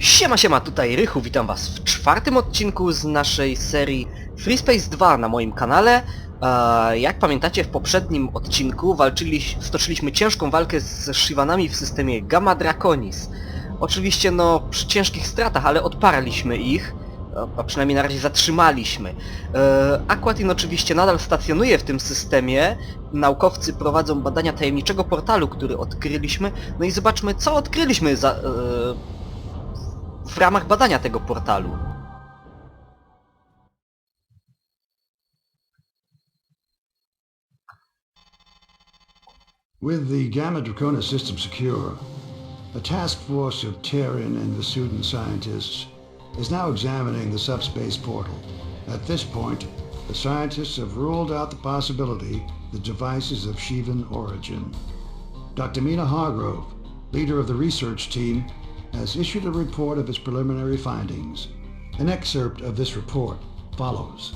Siema, siema, tutaj Rychu, witam was w czwartym odcinku z naszej serii Free Space 2 na moim kanale. E, jak pamiętacie, w poprzednim odcinku walczyli, stoczyliśmy ciężką walkę z Shivanami w systemie Gamma Draconis. Oczywiście, no, przy ciężkich stratach, ale odparliśmy ich, e, a przynajmniej na razie zatrzymaliśmy. E, Aquatin oczywiście nadal stacjonuje w tym systemie, naukowcy prowadzą badania tajemniczego portalu, który odkryliśmy, no i zobaczmy, co odkryliśmy za... E, w ramach badania tego portalu. With the Gamma Draconis system secure, a task force of Terran and Vasudan scientists is now examining the subspace portal. At this point, the scientists have ruled out the possibility the device is of Shivan origin. Dr. Mina Hargrove, leader of the research team, has issued a report of its preliminary findings. An excerpt of this report follows.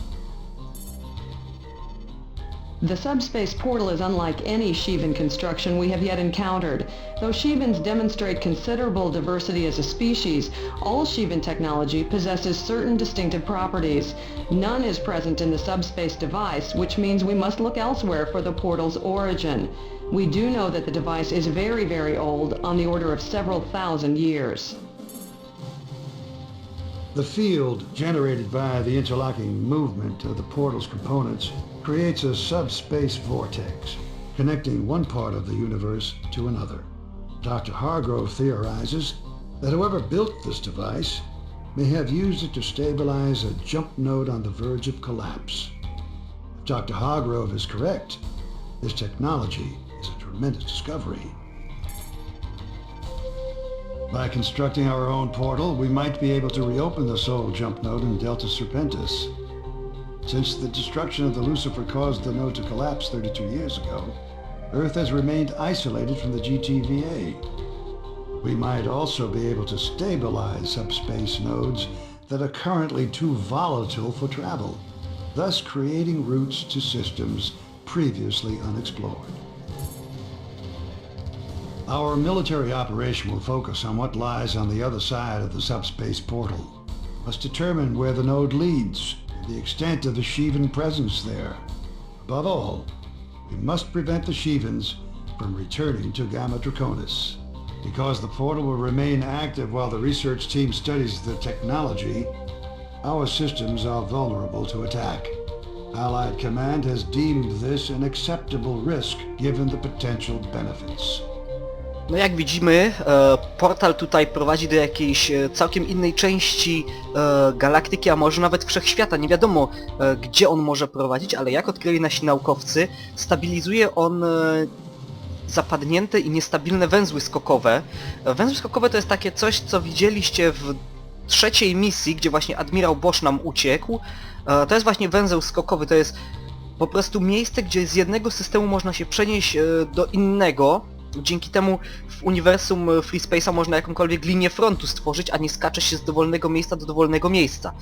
The subspace portal is unlike any Shivan construction we have yet encountered. Though Shivans demonstrate considerable diversity as a species, all Shivan technology possesses certain distinctive properties. None is present in the subspace device, which means we must look elsewhere for the portal's origin. We do know that the device is very, very old, on the order of several thousand years. The field generated by the interlocking movement of the portal's components creates a subspace vortex, connecting one part of the universe to another. Dr. Hargrove theorizes that whoever built this device may have used it to stabilize a jump node on the verge of collapse. If Dr. Hargrove is correct, this technology tremendous discovery. By constructing our own portal, we might be able to reopen the Soul Jump node in Delta Serpentis. Since the destruction of the Lucifer caused the node to collapse 32 years ago, Earth has remained isolated from the GTVA. We might also be able to stabilize subspace nodes that are currently too volatile for travel, thus creating routes to systems previously unexplored. Our military operation will focus on what lies on the other side of the subspace portal. Must determine where the node leads, the extent of the Shivan presence there. Above all, we must prevent the Shivans from returning to Gamma Draconis. Because the portal will remain active while the research team studies the technology, our systems are vulnerable to attack. Allied Command has deemed this an acceptable risk given the potential benefits. No jak widzimy, e, portal tutaj prowadzi do jakiejś e, całkiem innej części e, galaktyki, a może nawet wszechświata. Nie wiadomo, e, gdzie on może prowadzić, ale jak odkryli nasi naukowcy, stabilizuje on e, zapadnięte i niestabilne węzły skokowe. E, Węzły skokowe to jest takie coś, co widzieliście w trzeciej misji, gdzie właśnie admirał Bosch nam uciekł. E, To jest właśnie węzeł skokowy, to jest po prostu miejsce, gdzie z jednego systemu można się przenieść e, do innego. Dzięki temu w uniwersum e, Free Space'a można jakąkolwiek linię frontu stworzyć, a nie skacze się z dowolnego miejsca do dowolnego miejsca.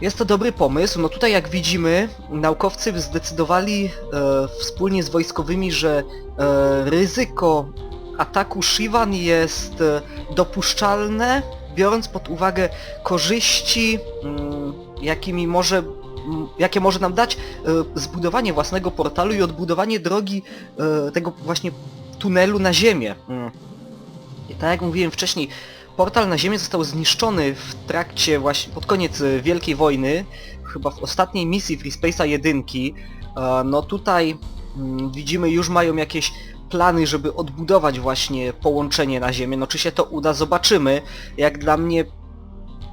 Jest to dobry pomysł. No tutaj jak widzimy, naukowcy zdecydowali e, wspólnie z wojskowymi, że e, ryzyko ataku Shivan jest e, dopuszczalne, biorąc pod uwagę korzyści, mm, jakimi może m, jakie może nam dać e, zbudowanie własnego portalu i odbudowanie drogi e, tego właśnie tunelu na Ziemię. Mm. I tak jak mówiłem wcześniej, portal na Ziemię został zniszczony w trakcie właśnie, pod koniec e, Wielkiej Wojny, chyba w ostatniej misji Free Space'a 1. E, No tutaj mm, widzimy już mają jakieś plany, żeby odbudować właśnie połączenie na Ziemię. No czy się to uda, zobaczymy. Jak dla mnie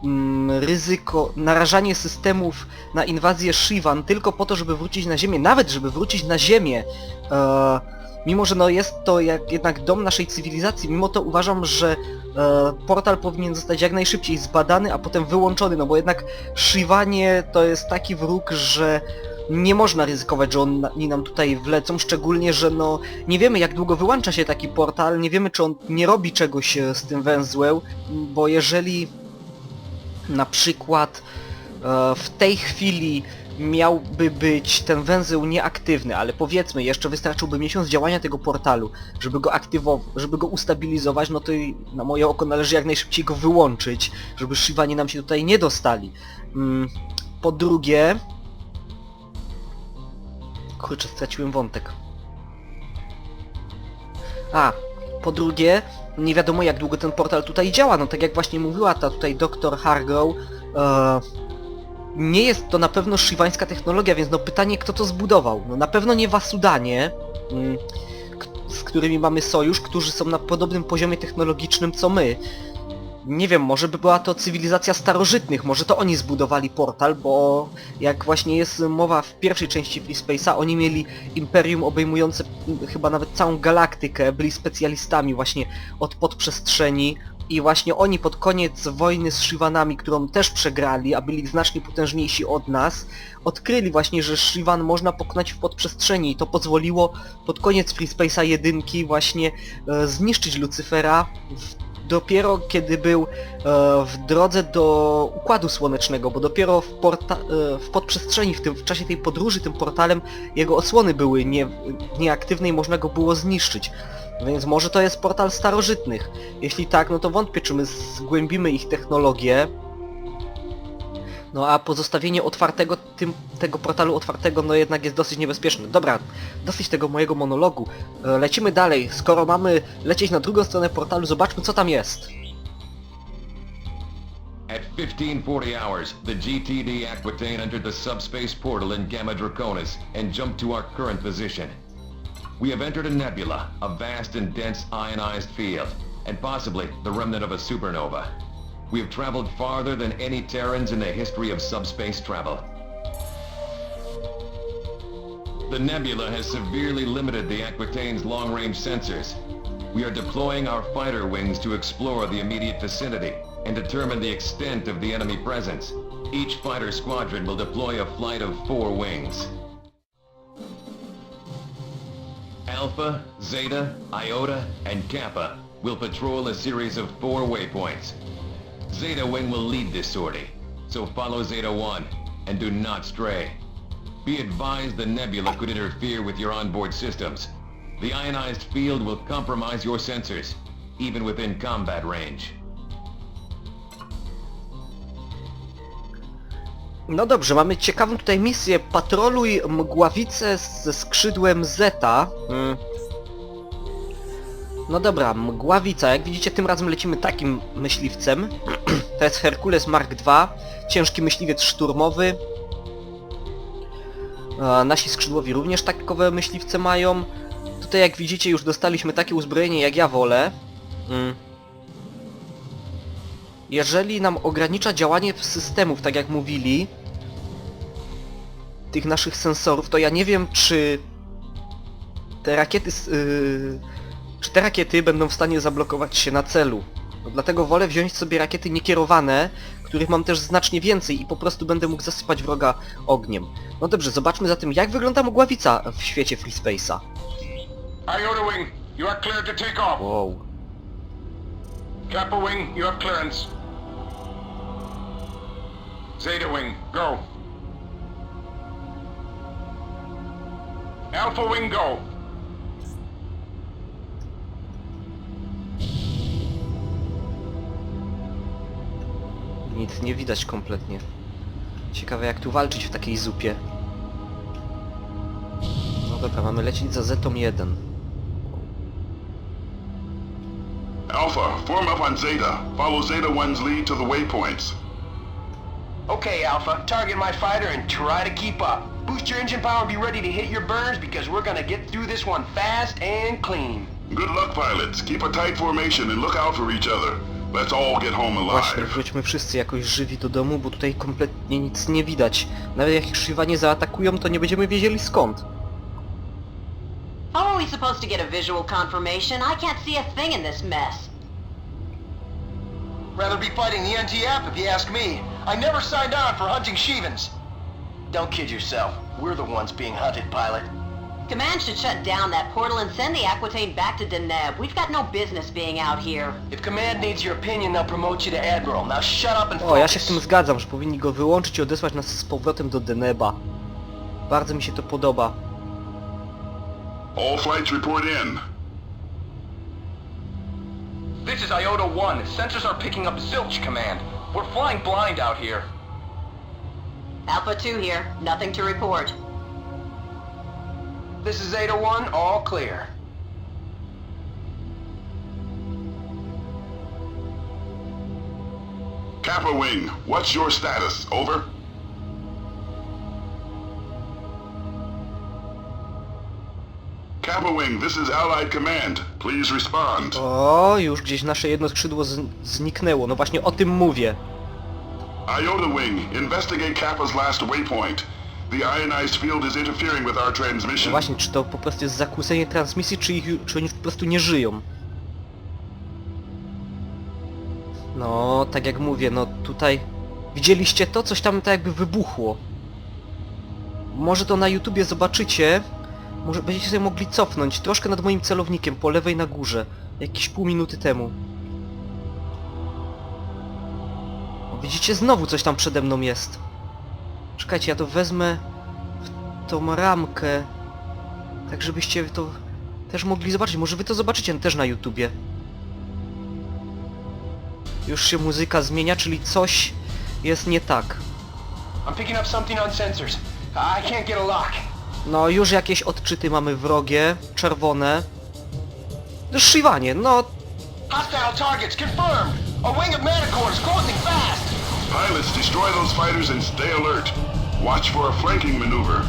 mm, ryzyko, narażanie systemów na inwazję Shivan tylko po to, żeby wrócić na Ziemię, nawet żeby wrócić na Ziemię, e, mimo że no jest to jak jednak dom naszej cywilizacji, mimo to uważam, że e, portal powinien zostać jak najszybciej zbadany, a potem wyłączony, no bo jednak Shivanie to jest taki wróg, że nie można ryzykować, że oni nam tutaj wlecą, szczególnie, że no nie wiemy jak długo wyłącza się taki portal, nie wiemy czy on nie robi czegoś e, z tym węzłem, bo jeżeli na przykład e, w tej chwili miałby być ten węzeł nieaktywny, ale powiedzmy, jeszcze wystarczyłby miesiąc działania tego portalu, żeby go aktywować, żeby go ustabilizować, no to i na moje oko należy jak najszybciej go wyłączyć, żeby Shivani nam się tutaj nie dostali. Mm, po drugie... Kurczę, straciłem wątek. A, po drugie, nie wiadomo jak długo ten portal tutaj działa, no tak jak właśnie mówiła ta tutaj doktor Hargrove, e, nie jest to na pewno szywańska technologia, więc no pytanie kto to zbudował. No na pewno nie Wasudanie, mm, z którymi mamy sojusz, którzy są na podobnym poziomie technologicznym co my. Nie wiem, może by była to cywilizacja starożytnych, może to oni zbudowali portal, bo jak właśnie jest mowa w pierwszej części Free Space'a, oni mieli imperium obejmujące mm, chyba nawet całą galaktykę, byli specjalistami właśnie od podprzestrzeni i właśnie oni pod koniec wojny z Shivanami, którą też przegrali, a byli znacznie potężniejsi od nas, odkryli właśnie, że Shivan można pokonać w podprzestrzeni i to pozwoliło pod koniec Free Space'a jedynki właśnie e, zniszczyć Lucyfera dopiero kiedy był e, w drodze do Układu Słonecznego, bo dopiero w, porta, e, w podprzestrzeni, w, tym, w czasie tej podróży tym portalem jego osłony były nie, nieaktywne i można go było zniszczyć. Więc może to jest portal starożytnych. Jeśli tak, no to wątpię, czy my zgłębimy ich technologię. No a pozostawienie otwartego, tym, tego portalu otwartego, no jednak jest dosyć niebezpieczne. Dobra, dosyć tego mojego monologu. E, Lecimy dalej. Skoro mamy lecieć na drugą stronę portalu, zobaczmy co tam jest. At 1540 hours, the GTD Aquitaine entered the subspace portal in Gamma Draconis and jumped to our current position. We have entered a nebula, a vast and dense ionized field, and possibly the remnant of a supernova. We have traveled farther than any Terrans in the history of subspace travel. The nebula has severely limited the Aquitaine's long-range sensors. We are deploying our fighter wings to explore the immediate vicinity and determine the extent of the enemy presence. Each fighter squadron will deploy a flight of four wings. Alpha, Zeta, Iota, and Kappa will patrol a series of four waypoints. Zeta Wing will lead this sortie, so follow Zeta 1 and do not stray. Be advised the nebula could interfere with your onboard systems. The ionized field will compromise your sensors, even within combat range. No dobrze, mamy ciekawą tutaj misję. Patroluj mgławicę ze skrzydłem Zeta. Mm. No dobra, mgławica. Jak widzicie, tym razem lecimy takim myśliwcem. to jest Herkules Mark II. Ciężki myśliwiec szturmowy. A, nasi skrzydłowi również takowe myśliwce mają. Tutaj jak widzicie już dostaliśmy takie uzbrojenie jak ja wolę. Mm. Jeżeli nam ogranicza działanie systemów, tak jak mówili, tych naszych sensorów, to ja nie wiem, czy te rakiety, yy, czy te rakiety będą w stanie zablokować się na celu. No, dlatego wolę wziąć sobie rakiety niekierowane, których mam też znacznie więcej i po prostu będę mógł zasypać wroga ogniem. No dobrze, zobaczmy zatem jak wygląda mgławica w świecie Free Space'a. Iota Wing, you are cleared to take off. Wow. Kappa Wing, you have clearance. Zeta Wing, go. Alpha Wing, go. Nic nie widać kompletnie. Ciekawe jak tu walczyć w takiej zupie. No dobra, mamy lecieć za Zetą 1. Alpha, form up on Zeta. Follow Zeta 1's lead to the waypoints. Okay, Alpha, target my fighter and try to keep up. Boost your engine power and be ready to hit your burners because we're gonna get through this one fast and clean. Good luck, pilots. Keep a tight formation and look out for each other. Let's all get home Właśnie, alive. wróćmy wszyscy jakoś żywi do domu, bo tutaj kompletnie nic nie widać. Nawet jak ich Shiva nie zaatakują, to nie będziemy wiedzieli skąd. How are we supposed to get a visual confirmation? I can't see a thing in this mess. Rather be fighting the NGF if you ask me. I never signed on for hunting Shevans. Don't kid yourself. We're the ones being hunted, pilot. Command should shut down that portal and send the Aquitaine back to Deneb. We've got no business being out here. If Command needs your opinion, they'll promote you to Admiral. Now shut up and O, ja się z focus. tym zgadzam, że powinni go wyłączyć i odesłać nas z powrotem do Deneba. Bardzo mi się to podoba. All flights report in. This is Iota 1. Sensors are picking up zilch, Command. We're flying blind out here. Alpha 2 here. Nothing to report. This is Zeta 1, all clear. Kappa Wing, what's your status? Over? Kappa Wing, this is Allied Command. Please respond. O, już gdzieś nasze jedno skrzydło z zniknęło. No właśnie o tym mówię. Iota Wing, investigate Kappa's last waypoint. The ionized field is interfering with our No transmission. właśnie, czy to po prostu jest zakłócenie transmisji, czy, ich, czy oni po prostu nie żyją? No, tak jak mówię, no tutaj... Widzieliście to? Coś tam tak jakby wybuchło. Może to na YouTubie zobaczycie. Może będziecie sobie mogli cofnąć troszkę nad moim celownikiem, po lewej na górze. Jakieś pół minuty temu. O, widzicie? Znowu coś tam przede mną jest. Czekajcie, ja to wezmę w tą ramkę. Tak żebyście to też mogli zobaczyć. Może wy to zobaczycie też na YouTubie. Już się muzyka zmienia, czyli coś jest nie tak. I'm picking up something on sensors. I can't get a lock. No już jakieś odczyty mamy wrogie, czerwone. Szywanie, no Hostile targets confirmed. A wing of Manicore is closing fast. Pilots, destroy those fighters and stay alert. Watch for a flanking maneuver.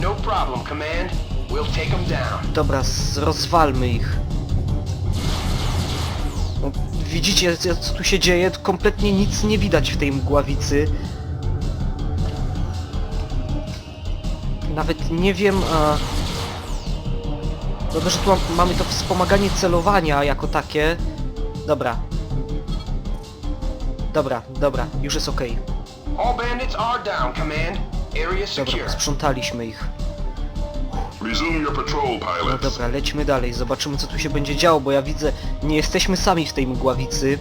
No problem, Command. We'll take them down. dobra, z- rozwalmy ich. No, widzicie co tu się dzieje? Kompletnie nic nie widać w tej mgławicy. Nawet nie wiem... A... Dobrze, że tu mam, mamy to wspomaganie celowania jako takie. Dobra. Dobra, dobra, już jest. Area Dobra, sprzątaliśmy ich. No dobra, lećmy dalej, zobaczymy co tu się będzie działo, bo ja widzę, nie jesteśmy sami w tej mgławicy.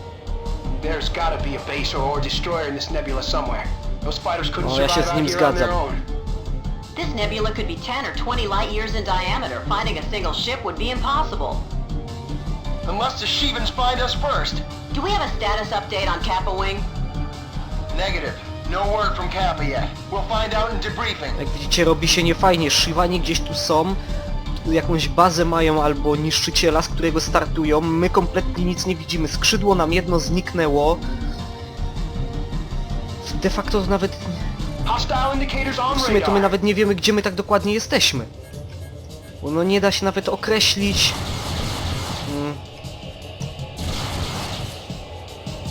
O, ja się z nim zgadzam. This nebula could be 10 or 20 light years in diameter. Finding a single ship would be impossible. Unless the Shevans find us first. Do we have a status update on Kappa Wing? Negative. No word from Kappa yet. We'll find out in debriefing. Jak widzicie, robi się niefajnie, Shivani gdzieś tu są, tu jakąś bazę mają albo niszczyciela, z którego startują, my kompletnie nic nie widzimy, skrzydło nam jedno zniknęło. De facto nawet, w sumie to my nawet nie wiemy, gdzie my tak dokładnie jesteśmy. Bo no nie da się nawet określić... Mm,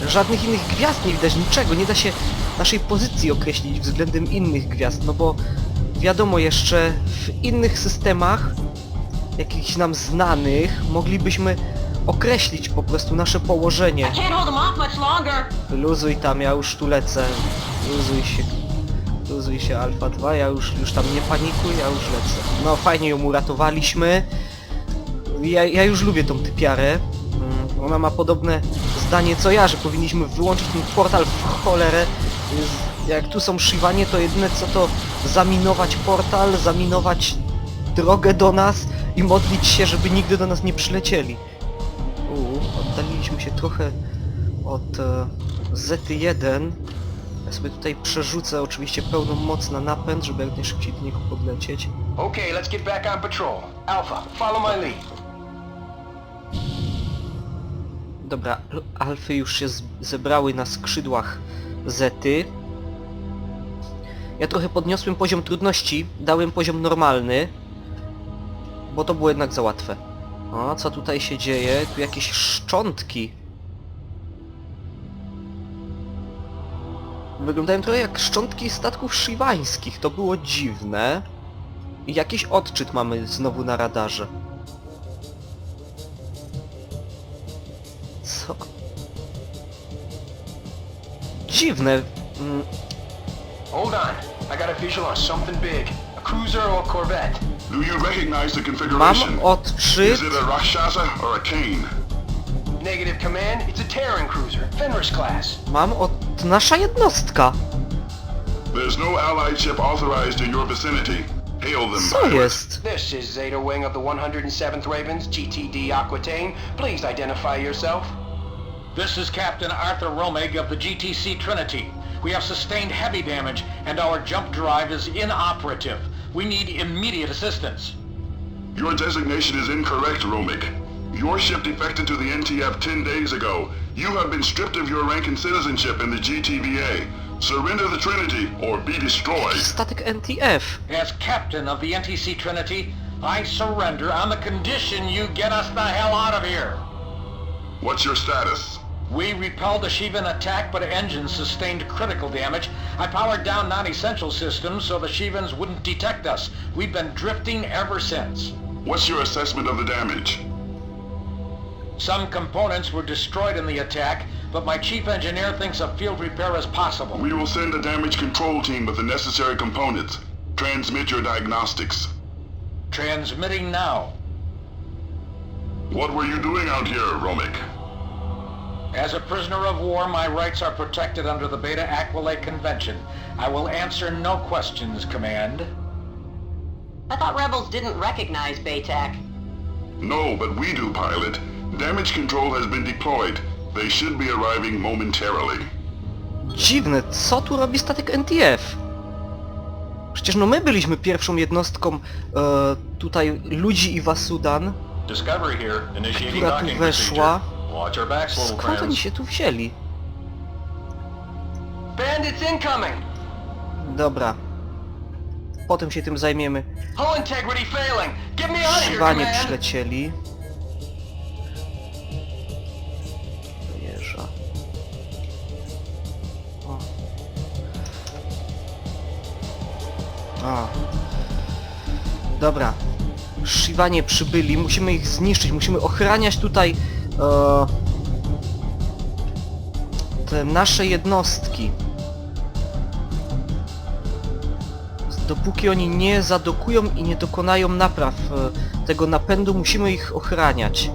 żadnych innych gwiazd nie widać, niczego, nie da się naszej pozycji określić względem innych gwiazd, no bo wiadomo jeszcze w innych systemach, jakichś nam znanych, moglibyśmy określić po prostu nasze położenie. Luzuj tam, ja już tu lecę. Luzuj się. Luzuj się Alfa 2, ja już, już tam nie panikuj, ja już lecę. No fajnie ją uratowaliśmy. Ja, ja już lubię tą typiarę. Mm, Ona ma podobne zdanie co ja, że powinniśmy wyłączyć ten portal w cholerę. Jak tu są Shivanie, to jedyne co to zaminować portal, zaminować drogę do nas i modlić się, żeby nigdy do nas nie przylecieli. Uuu, oddaliliśmy się trochę od e, Z1. Ja sobie tutaj przerzucę oczywiście pełną moc na napęd, żeby jak najszybciej do niego podlecieć. Okay, let's get back on patrol. Alpha, follow my lead. Dobra, alfy już się z- zebrały na skrzydłach Zety. Ja trochę podniosłem poziom trudności, dałem poziom normalny, bo to było jednak za łatwe. O, co tutaj się dzieje? Tu jakieś szczątki. Wyglądają trochę jak szczątki statków szywańskich, to było dziwne. I jakiś odczyt mamy znowu na radarze. Co? Dziwne. Mm, Hold on. I got a visual on something big. A cruiser or corvette? Do you recognize the Mam configuration? odczyt... Is it a Rakshasa or a Kane? Negative command, it's a Terran cruiser, Fenris class. Mam od... nasza jednostka. There's no allied ship authorized in your vicinity. Hail them, Co jest? This is Zeta Wing of the 107th Ravens, GTD Aquitaine. Please identify yourself. This is Captain Arthur Romig of the GTC Trinity. We have sustained heavy damage and our jump drive is inoperative. We need immediate assistance. Your designation is incorrect, Romig. Your ship defected to the NTF 10 days ago. You have been stripped of your rank and citizenship in the GTVA. Surrender the Trinity or be destroyed. Statek NTF. As captain of the NTC Trinity, I surrender on the condition you get us the hell out of here. What's your status? We repelled the Shivan attack, but engines sustained critical damage. I powered down non-essential systems so the Shivans wouldn't detect us. We've been drifting ever since. What's your assessment of the damage? Some components were destroyed in the attack, but my chief engineer thinks a field repair is possible. We will send a damage control team with the necessary components. Transmit your diagnostics. Transmitting now. What were you doing out here, Romig? As a prisoner of war, my rights are protected under the Beta Aquilate Convention. I will answer no questions, Command. I thought rebels didn't recognize Baytac. No, but we do, pilot. Damage control has been deployed. They should be arriving momentarily. Dziwne, co tu robi statek NTF? Przecież no my byliśmy pierwszą jednostką e, tutaj ludzi i Wasudan, Discovery here. Initiating która tu docking weszła. procedure. Watch our backs, little Skąd oni friends. się tu wzięli? Bandits incoming! Dobra. Potem się tym zajmiemy. Hull integrity failing! Get me out of here, command! przylecieli. A. Dobra. Shiwanie przybyli, musimy ich zniszczyć, musimy ochraniać tutaj e, te nasze jednostki. Dopóki oni nie zadokują i nie dokonają napraw e, tego napędu, musimy ich ochraniać.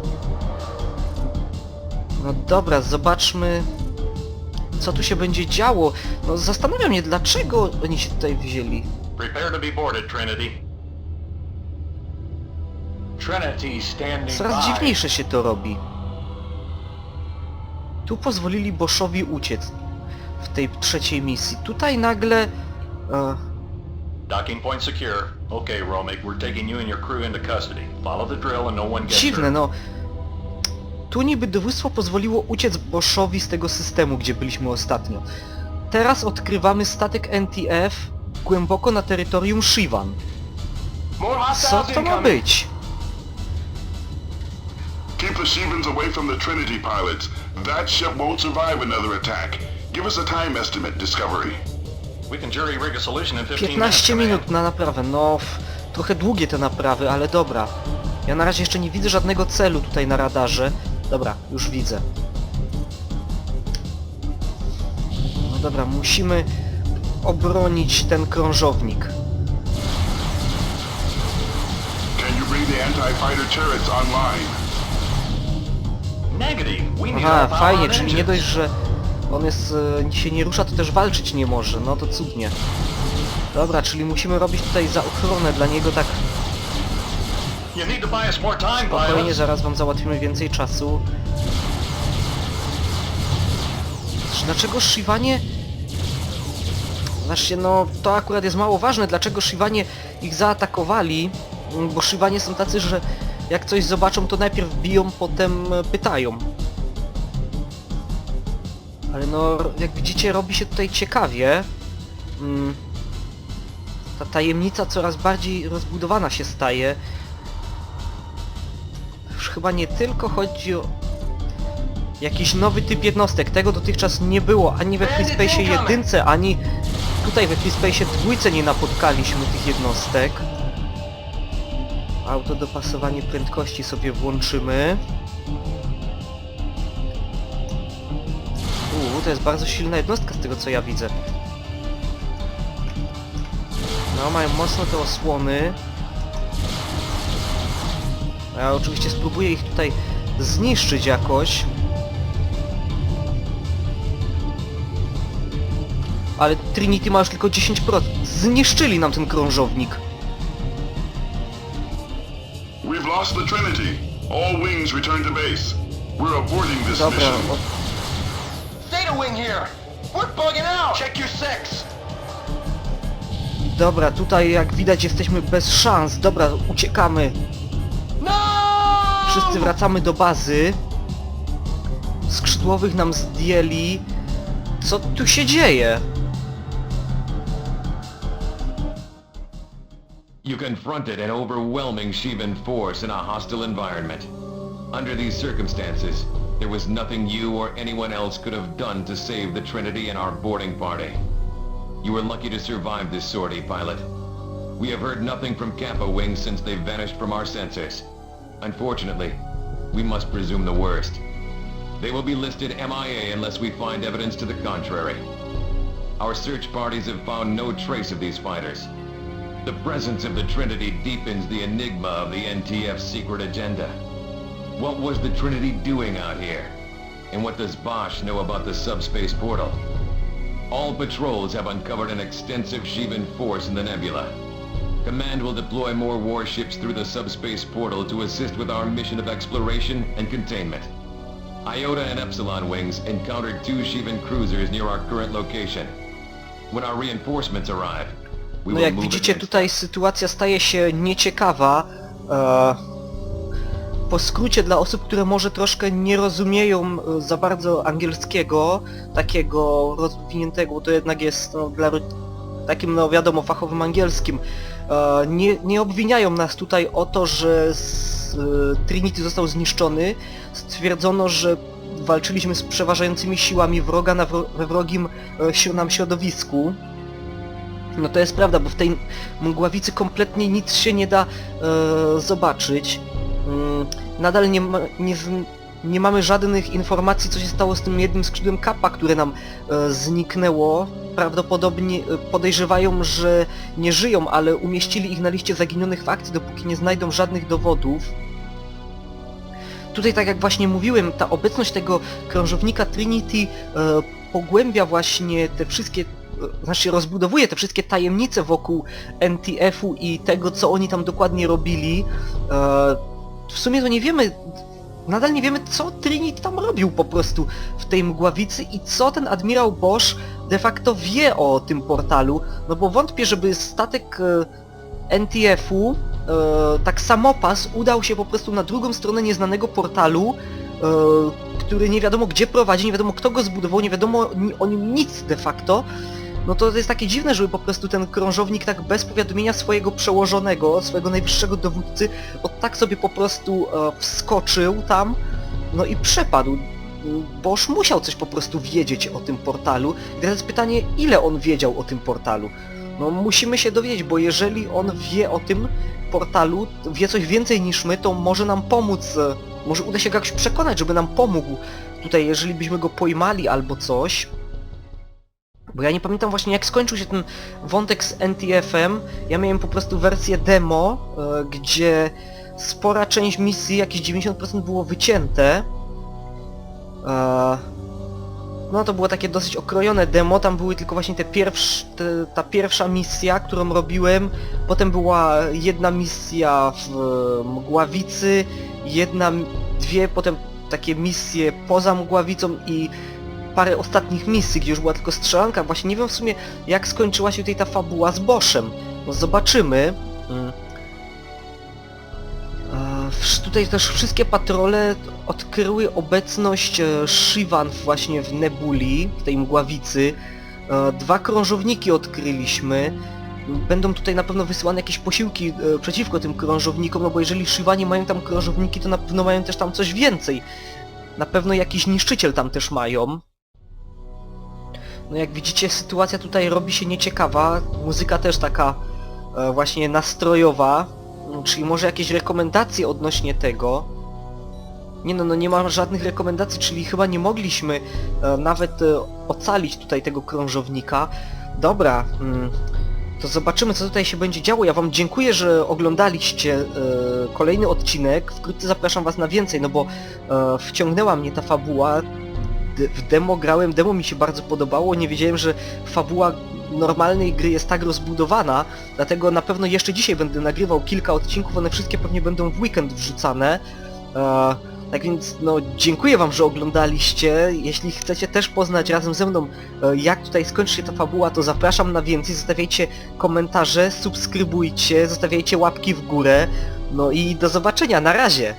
No dobra, zobaczmy co tu się będzie działo. No zastanawiam mnie, dlaczego oni się tutaj wzięli. Coraz dziwniejsze się to robi. Tu pozwolili Boschowi uciec w tej trzeciej misji. Tutaj nagle... E, Docking point secure. Okay, Romig, we're taking you and your crew into custody. Follow the drill and no one gets Dziwne, no. Tu niby dowództwo pozwoliło uciec Boschowi z tego systemu, gdzie byliśmy ostatnio. Teraz odkrywamy statek NTF głęboko na terytorium Shivan. Co to ma być? Keep the Shevans away from the Trinity pilots. That ship won't survive another attack. Give us a time estimate, Discovery. We can jury rig a solution in 15 minutes, 15 Command. minut na naprawę, no... f- Trochę długie te naprawy, ale dobra. Ja na razie jeszcze nie widzę żadnego celu tutaj na radarze. Dobra, już widzę. No dobra, musimy obronić ten krążownik. Can you bring the anti-fighter turrets online? Negative. We need Aha, fajnie, czyli nie dość, że on jest, e, się nie rusza, to też walczyć nie może. No to cudnie. Dobra, czyli musimy robić tutaj za ochronę dla niego tak spokojnie, zaraz wam załatwimy więcej czasu. Dlaczego Shiwanie... Znaczy, no to akurat jest mało ważne, dlaczego Shiwanie ich zaatakowali, bo Shiwanie są tacy, że jak coś zobaczą, to najpierw biją, potem e, pytają. Ale no, jak widzicie, robi się tutaj ciekawie. Mm, Ta tajemnica coraz bardziej rozbudowana się staje. Chyba nie tylko chodzi o jakiś nowy typ jednostek. Tego dotychczas nie było ani we Free Space 1, ani tutaj we Free Space 2 nie napotkaliśmy tych jednostek. Autodopasowanie prędkości sobie włączymy. Uuu, to jest bardzo silna jednostka z tego co ja widzę. No, mają mocno te osłony. Ja oczywiście spróbuję ich tutaj zniszczyć jakoś. Ale Trinity ma już tylko 10%. Zniszczyli nam ten krążownik. We've lost the Trinity. All wings return to base. We're aborting this Dobra, mission. Wing here! We're bugging out! Check your six! dobra, tutaj jak widać jesteśmy bez szans. Dobra, uciekamy. Wszyscy wracamy do bazy. Skrzydłowych nam zdjęli. Co tu się dzieje? You confronted an overwhelming Shivan force in a hostile environment. Under these circumstances, there was nothing you or anyone else could have done to save the Trinity and our boarding party. You were lucky to survive this sortie, pilot. We have heard nothing from Kappa Wing since they vanished from our sensors. Unfortunately, we must presume the worst. They will be listed MIA unless we find evidence to the contrary. Our search parties have found no trace of these fighters. The presence of the Trinity deepens the enigma of the NTF's secret agenda. What was the Trinity doing out here? And what does Bosch know about the subspace portal? All patrols have uncovered an extensive Shivan force in the nebula. Command will deploy more warships through the subspace portal to assist with our mission of exploration and containment. Iota and Epsilon wings encountered two Shivan cruisers near our current location. When our reinforcements arrive, we No will jak move widzicie against tutaj sytuacja staje się nieciekawa. E, po skrócie dla osób, które może troszkę nie rozumieją e, za bardzo angielskiego, takiego rozwiniętego, bo to jednak jest no, dla ro- takim no wiadomo fachowym angielskim, nie, nie obwiniają nas tutaj o to, że z, e, Trinity został zniszczony. Stwierdzono, że walczyliśmy z przeważającymi siłami wroga na wro we wrogim e, nam środowisku. No to jest prawda, bo w tej mgławicy kompletnie nic się nie da e, zobaczyć. Mm, nadal nie, ma, nie, nie mamy żadnych informacji, co się stało z tym jednym skrzydłem kapa, które nam e, zniknęło. Prawdopodobnie e, podejrzewają, że nie żyją, ale umieścili ich na liście zaginionych w akcji, dopóki nie znajdą żadnych dowodów. Tutaj, tak jak właśnie mówiłem, ta obecność tego krążownika Trinity e, pogłębia właśnie te wszystkie e, znaczy rozbudowuje te wszystkie tajemnice wokół NTF-u i tego, co oni tam dokładnie robili. E, w sumie to nie wiemy, nadal nie wiemy, co Trinity tam robił po prostu w tej mgławicy i co ten admirał Bosch de facto wie o tym portalu, no bo wątpię, żeby statek e, NTF-u, e, tak samopas, udał się po prostu na drugą stronę nieznanego portalu, e, który nie wiadomo gdzie prowadzi, nie wiadomo kto go zbudował, nie wiadomo o nim nic de facto, no to jest takie dziwne, żeby po prostu ten krążownik tak bez powiadomienia swojego przełożonego, swojego najwyższego dowódcy, o tak sobie po prostu e, wskoczył tam, no i przepadł. Boż musiał coś po prostu wiedzieć o tym portalu. I teraz jest pytanie, ile on wiedział o tym portalu? No musimy się dowiedzieć, bo jeżeli on wie o tym portalu, wie coś więcej niż my, to może nam pomóc, e, może uda się go jakoś przekonać, żeby nam pomógł tutaj, jeżeli byśmy go pojmali albo coś. Bo ja nie pamiętam właśnie jak skończył się ten wątek z NTF-em. Ja miałem po prostu wersję demo, e, gdzie spora część misji, jakieś 90% było wycięte. E, no to było takie dosyć okrojone demo, tam były tylko właśnie te pierwsze, ta pierwsza misja, którą robiłem, potem była jedna misja w e, Mgławicy, jedna, dwie potem takie misje poza Mgławicą i parę ostatnich misji, gdzie już była tylko strzelanka. Właśnie nie wiem w sumie jak skończyła się tutaj ta fabuła z Boszem. No zobaczymy. E, Tutaj też wszystkie patrole odkryły obecność e, Shivan właśnie w Nebuli, w tej mgławicy. E, Dwa krążowniki odkryliśmy. Będą tutaj na pewno wysyłane jakieś posiłki e, przeciwko tym krążownikom, no bo jeżeli Shivani mają tam krążowniki, to na pewno mają też tam coś więcej. Na pewno jakiś niszczyciel tam też mają. No jak widzicie sytuacja tutaj robi się nieciekawa, muzyka też taka e, właśnie nastrojowa, Mm, czyli może jakieś rekomendacje odnośnie tego. Nie no, no nie ma żadnych rekomendacji, czyli chyba nie mogliśmy e, nawet e, ocalić tutaj tego krążownika. Dobra, mm, to zobaczymy co tutaj się będzie działo. Ja wam dziękuję, że oglądaliście e, kolejny odcinek. Wkrótce zapraszam was na więcej, no bo e, wciągnęła mnie ta fabuła. W demo grałem, demo mi się bardzo podobało, nie wiedziałem, że fabuła normalnej gry jest tak rozbudowana, dlatego na pewno jeszcze dzisiaj będę nagrywał kilka odcinków, one wszystkie pewnie będą w weekend wrzucane. E, tak więc no dziękuję wam, że oglądaliście. Jeśli chcecie też poznać razem ze mną e, jak tutaj skończy się ta fabuła, to zapraszam na więcej. Zostawiajcie komentarze, subskrybujcie, zostawiajcie łapki w górę. No i do zobaczenia, na razie!